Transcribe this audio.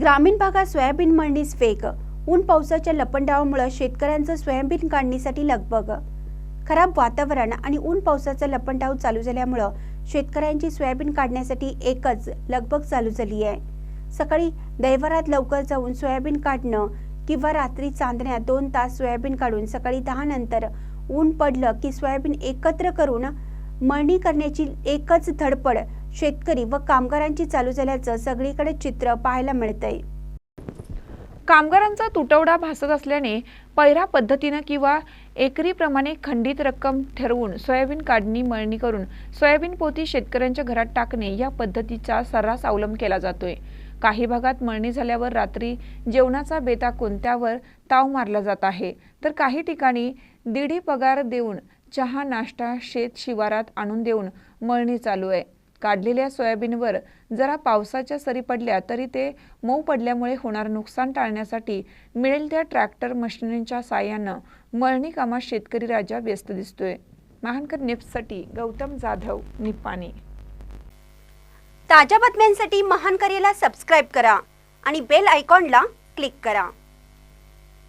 ग्रामीण भागात सोयाबीन मळणीस वेग. ऊन पावसाच्या लपंडावामुळे शेतकऱ्यांचं सोयाबीन काढणीसाठी लगबग. खराब वातावरण आणि ऊन पावसाचा लपंडाव चालू झाल्यामुळं शेतकऱ्यांची सोयाबीन काढण्यासाठी एकच लगबग चालू झाली आहे. सकाळी दैवरात लवकर जाऊन सोयाबीन काढणं किंवा रात्री चांदण्यात दोन तास सोयाबीन काढून सकाळी दहा नंतर ऊन पडलं की सोयाबीन एकत्र करून मळणी करण्याची एकच धडपड शेतकरी व कामगारांची चालू झाल्याचं सगळीकडे चित्र पाहायला मिळतंय. कामगारांचा तुटवडा भासत असल्याने पैरा पद्धतीनं किंवा एकरीप्रमाणे खंडित रक्कम ठरवून सोयाबीन काढणी मळणी करून सोयाबीन पोती शेतकऱ्यांच्या घरात टाकणे या पद्धतीचा सर्रास अवलंब केला जातोय. काही भागात मळणी झाल्यावर रात्री जेवणाचा बेता कोणत्यावर ताव मारला जात आहे. तर काही ठिकाणी दीडी पगार देऊन चहा नाश्ता शेत शिवारात आणून देऊन मळणी चालू आहे. काढलेल्या सोयाबीनवर जरा पावसाच्या सरी पडल्या तरी ते मऊ पडल्यामुळे होणार नुकसान टाळण्यासाठी मिळेल त्या ट्रॅक्टर मशिनींच्या साह्यानं मळणी कामात शेतकरी राजा व्यस्त दिसतोय. महानकर निप्ससाठी गौतम जाधव निपाने ताज्या बातम्यांसाठी महानकरेला सबस्क्राईब करा आणि बेल आयकॉनला क्लिक करा.